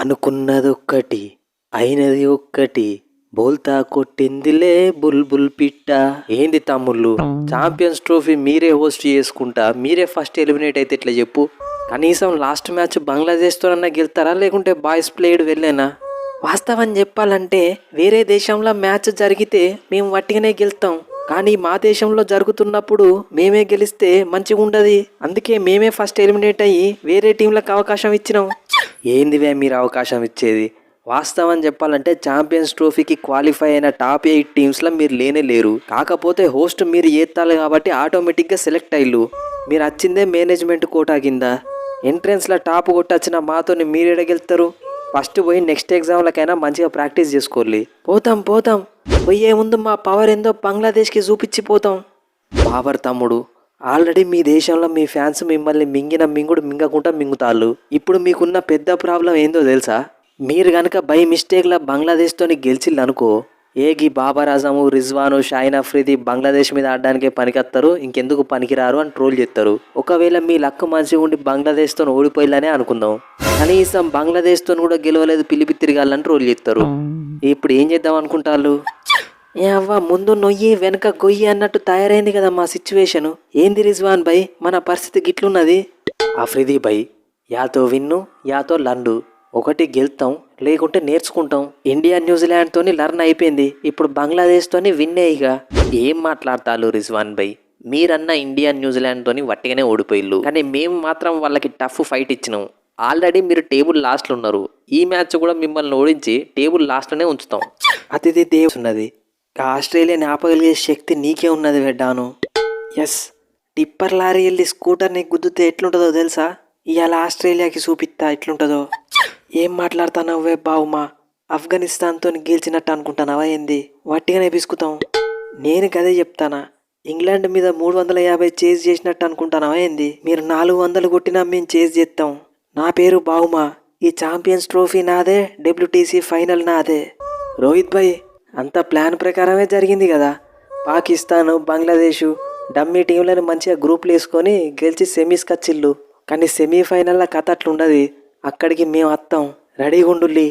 అనుకున్నది ఒక్కటి అయినది ఒక్కటి బోల్తా కొట్టిందిలే బుల్బుల్ పిట్ట. ఏంది తమ్ముళ్ళు? ఛాంపియన్స్ ట్రోఫీ మీరే హోస్ట్ చేసుకుంటా మీరే ఫస్ట్ ఎలిమినేట్ అయితే ఇట్లా చెప్పు? కనీసం లాస్ట్ మ్యాచ్ బంగ్లాదేశ్తోనన్నా గెలుతారా? లేకుంటే బాయ్స్ ప్లేయర్ వెళ్ళేనా? వాస్తవం చెప్పాలంటే వేరే దేశంలో మ్యాచ్ జరిగితే మేము వట్టిగానే గెలుస్తాం. కానీ మా దేశంలో జరుగుతున్నప్పుడు మేమే గెలిస్తే మంచిగా ఉండదు అందుకే మేమే ఫస్ట్ ఎలిమినేట్ అయ్యి వేరే టీంలకు అవకాశం ఇచ్చినాం. ఏందివే మీరు అవకాశం ఇచ్చేది? వాస్తవం చెప్పాలంటే ఛాంపియన్స్ ట్రోఫీకి క్వాలిఫై అయిన టాప్ ఎయిట్ టీమ్స్లో మీరు లేనే లేరు. కాకపోతే హోస్ట్ మీరు ఏత్తాలి కాబట్టి ఆటోమేటిక్గా సెలెక్ట్ అయ్యిల్లు. మీరు వచ్చిందే మేనేజ్మెంట్ కోటా కింద. ఎంట్రెన్స్లో టాప్ కొట్టొచ్చిన మాతోని మీరు ఎడగెళ్తారు? ఫస్ట్ పోయి నెక్స్ట్ ఎగ్జామ్లకైనా మంచిగా ప్రాక్టీస్ చేసుకోవాలి పోతాం పోతాం. పోయే ముందు మా పవర్ ఏందో బంగ్లాదేశ్కి చూపించి పోతాం. బాబర్ తమ్ముడు ఆల్రెడీ మీ దేశంలో మీ ఫ్యాన్స్ మిమ్మల్ని మింగిన మింగుడు మింగకుండా మింగుతాళ్ళు. ఇప్పుడు మీకున్న పెద్ద ప్రాబ్లం ఏందో తెలుసా? మీరు కనుక బై మిస్టేక్లా బంగ్లాదేశ్తోని గెలిచిల్లు అనుకో ఏగి బాబర్ ఆజము రిజ్వాను షాయిన్ అఫ్రీది బంగ్లాదేశ్ మీద ఆడడానికే పనికొస్తారు ఇంకెందుకు పనికిరారు అని ట్రోల్ చేస్తారు ఒకవేళ మీ లక్ మంచిగా ఉండి బంగ్లాదేశ్తో ఓడిపోయిల్లనే అనుకుందాం. కనీసం బంగ్లాదేశ్తో కూడా గెలవలేదు పిలిపి తిరగాలని ట్రోల్ చేస్తారు ఇప్పుడు ఏం చేద్దాం అనుకుంటారు ఏ అవ్వ ముందు నొయ్యి వెనక గొయ్యి అన్నట్టు తయారైంది కదా మా సిచ్యువేషన్. ఏంది రిజ్వాన్ బై? మన పరిస్థితి గిట్లున్నది? అఫ్రిది బై యాతో విన్ను యాతో లండు. ఒకటి గెలుతాం లేకుంటే నేర్చుకుంటాం. ఇండియా న్యూజిలాండ్తోని లర్న్ అయిపోయింది. ఇప్పుడు బంగ్లాదేశ్తోని విన్నే ఇక. ఏం మాట్లాడతారు రిజ్వాన్ బై? మీరన్న ఇండియా న్యూజిలాండ్తోని వట్టిగానే ఓడిపోయిల్లు. కానీ మేము మాత్రం వాళ్ళకి టఫ్ ఫైట్ ఇచ్చినాం. ఆల్రెడీ మీరు టేబుల్ లాస్ట్లో ఉన్నారు ఈ మ్యాచ్ కూడా మిమ్మల్ని ఓడించి టేబుల్ లాస్ట్లోనే ఉంచుతాం. అతిథి దేవ్ ఉన్నది. ఆస్ట్రేలియాని ఆపగలిగే శక్తి నీకే ఉన్నది వెడ్డాను ఎస్ టిప్పర్ లారీ వెళ్ళి స్కూటర్ని గుద్దుతే ఎట్లుంటుందో తెలుసా? ఇవాళ ఆస్ట్రేలియాకి చూపిస్తా ఎట్లుంటుందో. ఏం మాట్లాడుతున్నావే బావుమా ఆఫ్ఘనిస్తాన్తో గెలిచినట్టు అనుకుంటానావా ఏంది? వట్టిగానే పిసుకుతాం. నేను గదే చెప్తానా? ఇంగ్లాండ్ మీద మూడు వందల యాభై చేజ్ చేసినట్టు అనుకుంటానావా ఏంది? మీరు నాలుగు వందలు కొట్టినా మేము చేజ్ చేస్తాం నా పేరు బావుమా ఈ ఛాంపియన్స్ ట్రోఫీ నాదే డబ్ల్యూటీసీ ఫైనల్ నాదే. రోహిత్ భాయ్ అంత ప్లాన్ ప్రకారమే జరిగింది కదా. పాకిస్తాన్ బంగ్లాదేశ్ డమ్మీ టీంలను మంచిగా గ్రూప్లు వేసుకొని గెలిచి సెమీస్ కచ్చిల్లు. కానీ సెమీఫైనల్లో కథ అట్లుండదు. అక్కడికి మేము వస్తాం రెడీగా ఉండుల్లి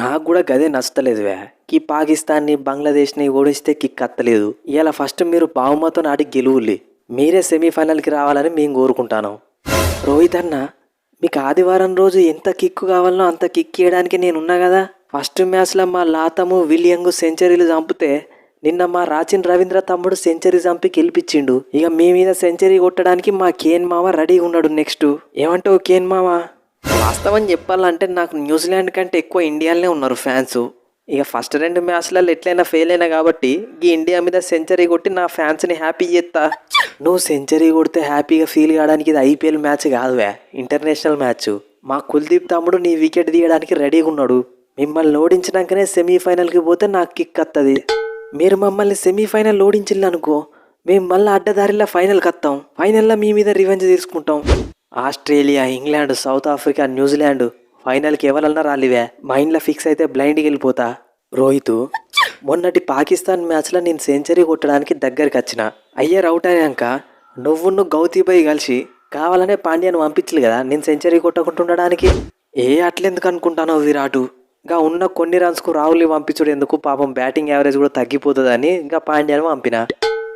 నాకు కూడా గదే నచ్చలేదు వే ఈ పాకిస్తాన్ని బంగ్లాదేశ్ని ఓడిస్తే కిక్ అత్తలేదు. ఇలా ఫస్ట్ మీరు బావుమతో నాటి గెలువుల్లి. మీరే సెమీఫైనల్కి రావాలని మేము కోరుకుంటాను. రోహిత్ అన్న మీకు ఆదివారం రోజు ఎంత కిక్కు కావాలనో అంత కిక్ చేయడానికి నేనున్నా కదా. ఫస్ట్ మ్యాచ్లో మా లాతము విలియంగు సెంచరీలు చంపితే నిన్న మా రాచిన్ రవీంద్ర తమ్ముడు సెంచరీ చంపి గెలిపించిండు. ఇక మీ మీద సెంచరీ కొట్టడానికి మా కేన్ మామ రెడీగా ఉన్నాడు నెక్స్ట్. ఏమంటావు కేన్ మామ? వాస్తవం చెప్పాలంటే నాకు న్యూజిలాండ్ కంటే ఎక్కువ ఇండియాలోనే ఉన్నారు ఫ్యాన్స్. ఇక ఫస్ట్ రెండు మ్యాచ్లలో ఎట్లయినా ఫెయిల్ అయినా కాబట్టి ఈ ఇండియా మీద సెంచరీ కొట్టి నా ఫ్యాన్స్ని హ్యాపీ చేస్తా. నువ్వు సెంచరీ కొడితే హ్యాపీగా ఫీల్ కావడానికి ఇది ఐపీఎల్ మ్యాచ్ కాదువే ఇంటర్నేషనల్ మ్యాచ్. మా కుల్దీప్ తమ్ముడు నీ వికెట్ తీయడానికి రెడీగా ఉన్నాడు. మిమ్మల్ని ఓడించినాకనే సెమీఫైనల్కి పోతే నాకు కిక్ వస్తుంది మీరు మమ్మల్ని సెమీఫైనల్ ఓడించిల్లు అనుకో మేము మళ్ళీ అడ్డదారిలో ఫైనల్కి వస్తాం ఫైనల్లో మీ మీద రివెంజ్ తీసుకుంటాం. Australia England South Africa New Zealand ఫైనల్కి ఎవరన్నా రాలివే. మైండ్లో ఫిక్స్ అయితే బ్లైండ్కి వెళ్ళిపోతా. రోహిత్ మొన్నటి పాకిస్తాన్ మ్యాచ్లో నేను సెంచరీ కొట్టడానికి దగ్గరికి వచ్చిన. అయ్యర్ అవుట్ అయ్యాక నువ్వు గౌతీబాయి కలిసి కావాలనే పాండ్యాను పంపించలు కదా నేను సెంచరీ కొట్టకుంటుండడానికి? ఏ అట్లెందుకు అనుకుంటానో విరాటు. ఇంకా ఉన్న కొన్ని రన్స్కు రాహుల్ని పంపించడు ఎందుకు? పాపం బ్యాటింగ్ యావరేజ్ కూడా తగ్గిపోతుందని ఇంకా పాండ్యాను పంపిన.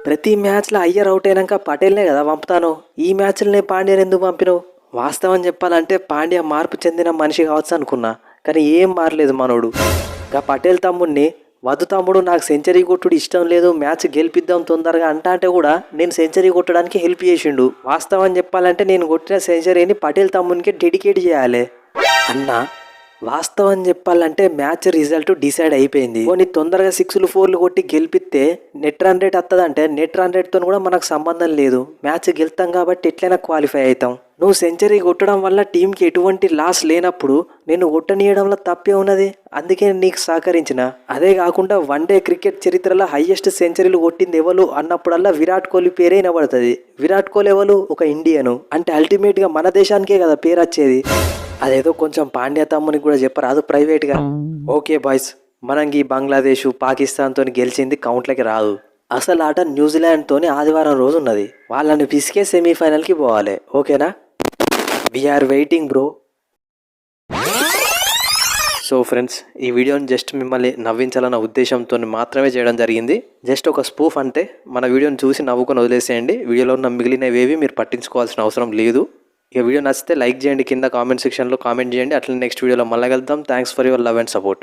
ప్రతి మ్యాచ్లో అయ్యర్ అవుట్ అయినాక పటేల్నే కదా పంపుతాను. ఈ మ్యాచ్లనే పాండ్యాని ఎందుకు పంపినావు? వాస్తవం చెప్పాలంటే పాండ్యా మార్పు చెందిన మనిషి కావచ్చు అనుకున్నా. కానీ ఏం మారలేదు మనోడు. ఇంకా పటేల్ తమ్ముడిని వద్దు తమ్ముడు నాకు సెంచరీ కొట్టుడు ఇష్టం లేదు మ్యాచ్ గెలిపిద్దాం తొందరగా అంటా అంటే కూడా నేను సెంచరీ కొట్టడానికి హెల్ప్ చేసిండు. వాస్తవం చెప్పాలంటే నేను కొట్టిన సెంచరీని పటేల్ తమ్మునికి డెడికేట్ చేయాలి. అన్నా వాస్తవం చెప్పాలంటే మ్యాచ్ రిజల్ట్ డిసైడ్ అయిపోయింది. కొన్ని తొందరగా సిక్స్లు ఫోర్లు కొట్టి గెలిపిస్తే నెట్ రన్ రేట్ వస్తుందంటే నెట్ రన్ రేట్తో కూడా మనకు సంబంధం లేదు. మ్యాచ్ గెలుతాం కాబట్టి ఎట్లయినా క్వాలిఫై అవుతాం. నువ్వు సెంచరీ కొట్టడం వల్ల టీంకి ఎటువంటి లాస్ లేనప్పుడు నేను కొట్టనీయడంలో తప్పే ఉన్నది. అందుకే నీకు సహకరించిన. అదే కాకుండా వన్ డే క్రికెట్ చరిత్రలో హైయెస్ట్ సెంచరీలు కొట్టింది ఎవరు అన్నప్పుడల్లా విరాట్ కోహ్లీ పేరే వినబడుతుంది. విరాట్ కోహ్లీ ఎవరు? ఒక ఇండియను. అంటే అల్టిమేట్గా మన దేశానికే కదా పేరు వచ్చేది అదేదో కొంచెం పాండ్య తమ్మునికి కూడా చెప్పరాదు ప్రైవేట్గా ఓకే బాయ్స్ మనం ఈ బంగ్లాదేశ్ పాకిస్తాన్తో గెలిచింది కౌంట్లకి రాదు. అసలు ఆట న్యూజిలాండ్తోని ఆదివారం రోజు ఉన్నది. వాళ్ళని పిసికే సెమీఫైనల్కి పోవాలి. ఓకేనా we're waiting bro so friends ఈ వీడియోని జస్ట్ మిమ్మల్ని నవ్వించాలన్న ఉద్దేశంతో మాత్రమే చేయడం జరిగింది. జస్ట్ ఒక స్పూఫ్ అంటే మన వీడియోని చూసి నవ్వుకొని వదిలేసేయండి. వీడియోలో ఉన్న మిగిలినవేవి మీరు పట్టించుకోవాల్సిన అవసరం లేదు. ఈ వీడియో నచ్చితే లైక్ చేయండి. కింద కామెంట్ సెక్షన్లో కామెంట్ చేయండి. అట్లనే నెక్స్ట్ వీడియోలో మళ్ళీ వెళ్తాం thanks for your love and support